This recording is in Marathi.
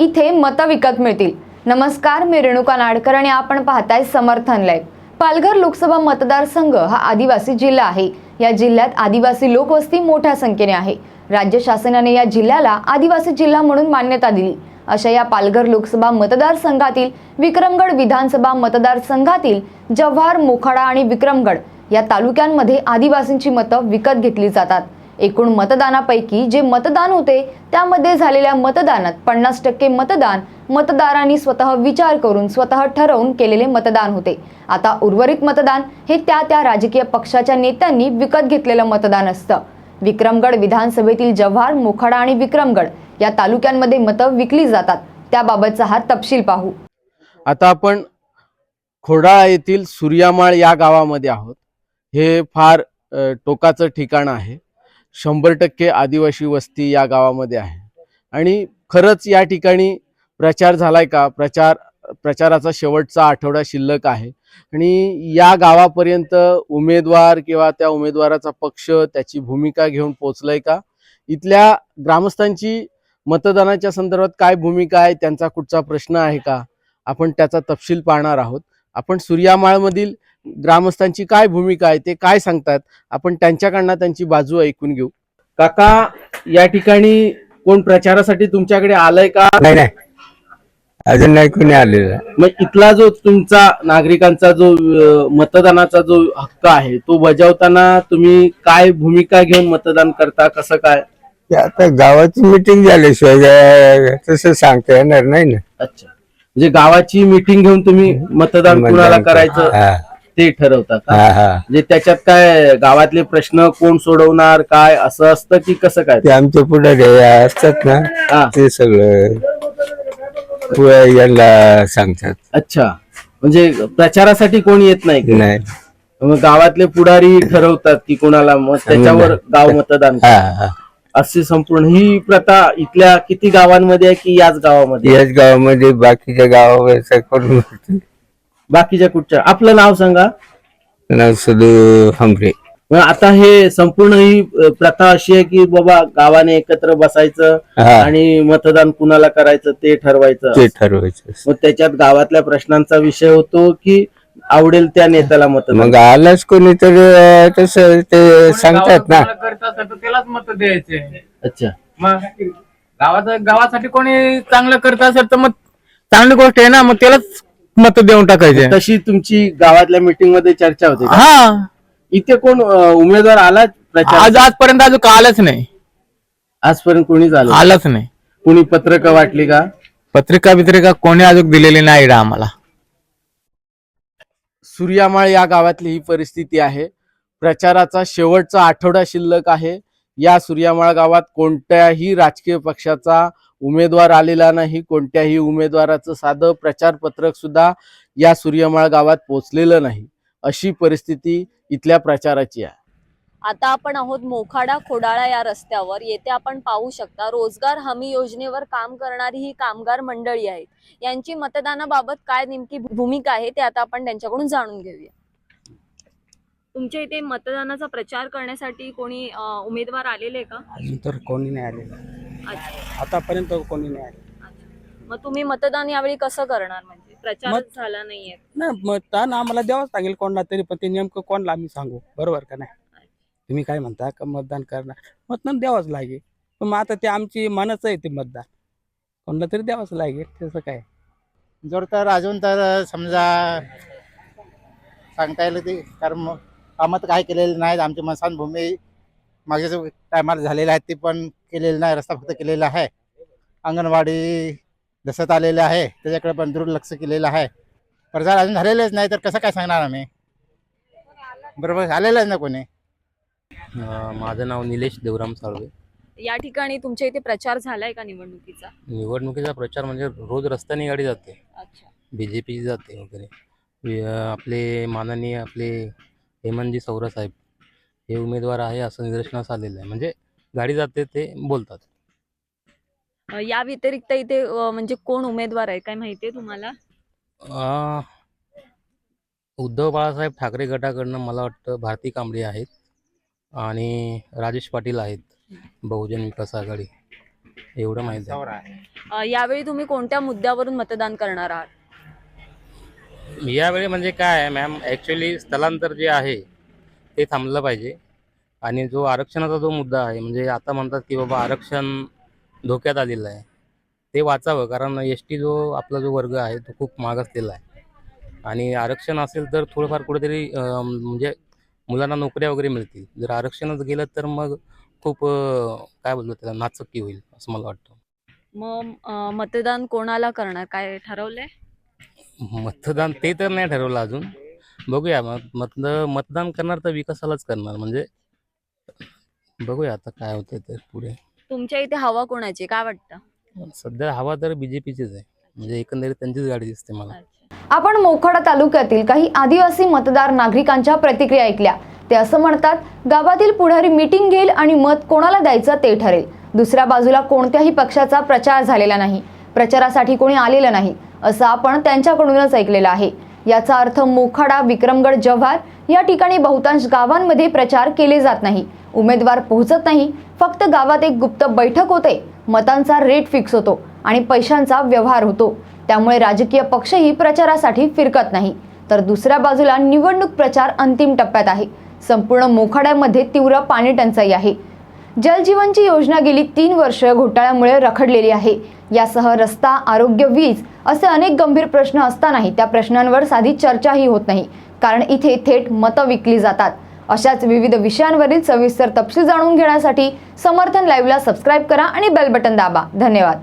इथे मतं विकत मिळतील. नमस्कार मी रेणुका नाडकर आणि आपण पाहताय समर्थन लाईव्ह. पालघर लोकसभा मतदारसंघ हा आदिवासी जिल्हा आहे. या जिल्ह्यात आदिवासी लोकवस्ती मोठ्या संख्येने आहे. राज्य शासनाने या जिल्ह्याला आदिवासी जिल्हा म्हणून मान्यता दिली. अशा या पालघर लोकसभा मतदारसंघातील विक्रमगड विधानसभा मतदारसंघातील जव्हार मोखाडा आणि विक्रमगड या तालुक्यांमध्ये आदिवासींची मतं विकत घेतली जातात. एकूण मतदानापैकी जे मतदान होते त्यामध्ये झालेल्या मतदानात पन्नास टक्के मतदान मतदारांनी स्वतः विचार करून स्वतः ठरवून केलेले मतदान होते. आता उर्वरित मतदान हे त्या त्या राजकीय पक्षाच्या नेत्यांनी विकत घेतलेलं मतदान असतं. विक्रमगड विधानसभेतील जव्हार मोखाडा आणि विक्रमगड या तालुक्यांमध्ये मतं विकली जातात. त्याबाबतचा हा तपशील पाहू. आता आपण खोडाळा येथील सूर्यामाळ या गावामध्ये आहोत. हे फार टोकाचं ठिकाण आहे. शंभर टक्के आदिवासी वस्ती या गावामध्ये आहे. आणि खरंच या ठिकाणी प्रचार झालाय का? प्रचार प्रचाराचा शेवटचा आठवडा शिल्लक आहे. आणि या गावापर्यंत उमेदवार किंवा त्या उमेदवाराचा पक्ष त्याची भूमिका घेऊन पोचलाय का? इथल्या ग्रामस्थांची मतदानाच्या संदर्भात काय भूमिका आहे? त्यांचा कुठचा प्रश्न आहे का? आपण त्याचा तपशील पाहणार आहोत. आपण सूर्यामाळमधील ग्रामस्थांची काय भूमिका आहे ते काय सांगतात? आपण त्यांच्याकडनं त्यांची बाजू ऐकून घेऊ. काका या ठिकाणी कोण प्रचारासाठी तुमच्याकडे आलंय का? नाही नाही. अजून नाही कोणी आलेलं. मग इथला जो तुमचा नागरिकांचा जो अ, मतदानाचा जो हक्क आहे तो बजावताना तुम्ही काय भूमिका घेऊन मतदान करता? कसं काय? ते आता गावाची मिटिंग झाल्याशिवाय काय तसं सांगता येणार नाही ना. अच्छा. म्हणजे गावाची मिटिंग घेऊन तुम्ही मतदान कुणाला करायचं? हा. ते ठरवता का हा हा. म्हणजे त्याच्यात काय गावातले प्रश्न कोण सोडवणार काय असं असतं की कसं काय? ते आमचे पुढारी असतात ना ते सगळं पुढे यांना सांगतात. अच्छा. म्हणजे प्रचारासाठी कोण येत नाही? का? नाही. मग गावातले पुढारी ठरवतात की कोणाला मग त्याच्यावर गाव मतदान हा हा. अशी संपूर्ण ही प्रथा इथल्या किती गावांमध्ये आहे की याच गावामध्ये? याच गावामध्ये बाकीच्या गावावर बाकीच्या कुठच्या? आपलं नाव सांगा. नाव सदू हमरे मग आता हे संपूर्ण ही प्रथा अशी आहे की बाबा गावाने एकत्र बसायचं हा. आणि मतदान कुणाला करायचं ते ठरवायचं. ते ठरवायचं. मग त्याच्यात गावातल्या प्रश्नांचा विषय होतो की आवडेल त्या नेत्याला मतदान. मग आलाच कोणी तर तसं ते सांगतात ना. कोणाला करत असेल तर त्यालाच मत द्यायचे. अच्छा. मग गावात गावासाठी कोणी चांगलं करत असेल तर मग चांगली गोष्ट आहे ना मग त्यालाच मत देऊन टाकायचे. तशी तुमची गावातल्या मीटिंगमध्ये चर्चा होते का? हा. इथे कोण अ, उमेदवार आला प्रचार? आज आजपर्यंत अजून आलंच नाही. आजपर्यंत कोणी झालं आलंच नाही. कोणी पत्रक वाटली का? पत्रिका बित्रिका कोणी अजून दिलेली नाही इकडं आम्हाला. सूर्यामाळ या गावातली ही परिस्थिती आहे. प्रचाराचा शेवटचा आठवडा शिल्लक आहे. या सूर्यामाळ गावात कोणत्याही राजकीय पक्षाचा उमेदवार आलेला नाही कोणत्याही उमेदवाराचं साधं प्रचार पत्रक सुद्धा या सूर्यमाळ गावात पोचलेलं नाही. अशी परिस्थिती इथल्या प्रचाराची आहे. आता आपण आहोत मोखाडा खोडाळा या रस्त्यावर. येथे आपण पाहू शकता रोजगार हमी योजनेवर काम करणारी ही कामगार मंडळी आहेत. यांची मतदानाबाबत काय नेमकी भूमिका आहे ते आता आपण त्यांच्याकडून जाणून घेऊया. तुमच्या इथे मतदानाचा प्रचार करण्यासाठी कोणी अं, उमेदवार आलेले का? अजून तर कोणी नाही आलेलं. आतापर्यंत कोणी नाही आले. मग तुम्ही मतदान यावेळी कसं करणार? म्हणजे प्रचारच मत- झाला नाहीये. नाही मतदान आम्हाला द्यावंच लागेल कोणाला तरी पण ते नेमकं कोणाला आम्ही सांगू? बरोबर का नाही? तुम्ही काय म्हणता का मतदान करणार? मतदान द्यावंच लागेल. पण मग आता ते आमची मनच आहे ते मतदान. कोणाला तरी द्यावंच लागेल तसं काय? जर तर अजून तर समजा सांगता येईल ते कारण मग कामं तर काय केलेली नाहीत आमची मसानभूमी मागच्या टायमाला झालेल्या आहेत ते पण केलेलं नाही रस्ता फक्त केलेला आहे. अंगणवाडी दसत आलेलं आहे त्याच्याकडे पण दुर्लक्ष केलेलं आहे. प्रचार अजून झालेलेच नाही तर कसं काय सांगणार आम्ही? बरोबर झालेलंच ना कोणी. अ, माझं नाव निलेश देवराम साळवे. या ठिकाणी तुमच्या इथे प्रचार झालाय का निवडणुकीचा? निवडणुकीचा प्रचार म्हणजे रोज रस्त्याने गाडी जाते. अच्छा. बी जे पी जाते वगैरे. वि- अ, आपले माननीय आपले हेमंतजी सौरा साहेब. हे उमेदवार आहे असं निदर्शनास आलेलं आहे. म्हणजे गाडी जाते ते बोलतात. अं, या व्यतिरिक्त इथे अं, म्हणजे कोण उमेदवार आहे? काय माहितीये तुम्हाला? अ, उद्धव बाळासाहेब ठाकरे गटाकडनं मला वाटतं भारती कांबळे आहेत आणि राजेश पाटील आहेत. बहुजन विकास आघाडी. एवढं माहिती आहे. अ, यावेळी तुम्ही कोणत्या मुद्द्यावरून मतदान करणार आहात? यावेळी म्हणजे काय आहे मॅम? ॲक्च्युली स्थलांतर जे आहे ते थांबलं पाहिजे. आणि जो आरक्षणाचा जो मुद्दा आहे म्हणजे आता म्हणतात की बाबा आरक्षण धोक्यात आलेलं आहे ते वाचावं. कारण एस टी जो आपला जो वर्ग आहे तो खूप मागासलेला आहे. आणि आरक्षण असेल तर थोडंफार कुठेतरी म्हणजे मुलांना नोकऱ्या वगैरे मिळतील. जर आरक्षणच गेलं तर मग खूप काय बोलतो त्याला नाचक्की होईल असं मला वाटतं. मग मतदान कोणाला करणार? काय ठरवलंय? मतदान ते तर नाही ठरवलं अजून. बघूया. मग मत मतदान करणार तर विकासालाच करणार. म्हणजे बघूया आता काय होतंय तर पुढे. तुमच्या इथे हवा कोणाची काय वाटतं? सध्या हवा तर बीजेपीचीच आहे. म्हणजे एकंदरीत त्यांचीच गाडी दिसते मला. आपण मोखाडा तालुक्यातील काही आदिवासी मतदार नागरिकांच्या प्रतिक्रिया ऐकल्या. ते असं म्हणतात गावातील पुढारी मीटिंग घेईल आणि मत कोणाला द्यायचं ते ठरेल. दुसऱ्या बाजूला कोणत्याही पक्षाचा प्रचार झालेला नाही. प्रचारासाठी कोणी आलेलं नाही. असं आपण त्यांच्याकडूनच ऐकलेलं आहे. याचा अर्थ मोखाडा विक्रमगड जव्हार या ठिकाणी बहुतांश गावांमध्ये प्रचार केले जात नाही. उमेदवार पोहोचत नाही. फक्त गावात एक गुप्त बैठक होते. मतांचा रेट फिक्स होतो आणि पैशांचा व्यवहार होतो. त्यामुळे राजकीय पक्षही प्रचारासाठी फिरकत नाही. तर दुसऱ्या बाजूला निवडणूक प्रचार अंतिम टप्प्यात आहे. संपूर्ण मोखाड्यामध्ये तीव्र पाणी टंचाई आहे जलजीवनची योजना गेली तीन वर्ष घोटाळ्यामुळे रखडलेली आहे. यासह रस्ता आरोग्य वीज असे अनेक गंभीर प्रश्न असतानाही त्या प्रश्नांवर साधी चर्चाही होत नाही. कारण इथे थेट मतं विकली जातात. अशाच विविध विषयांवरील सविस्तर तपशील जाणून घेण्यासाठी समर्थन लाईव्हला सबस्क्राईब करा आणि बेल बटन दाबा. धन्यवाद.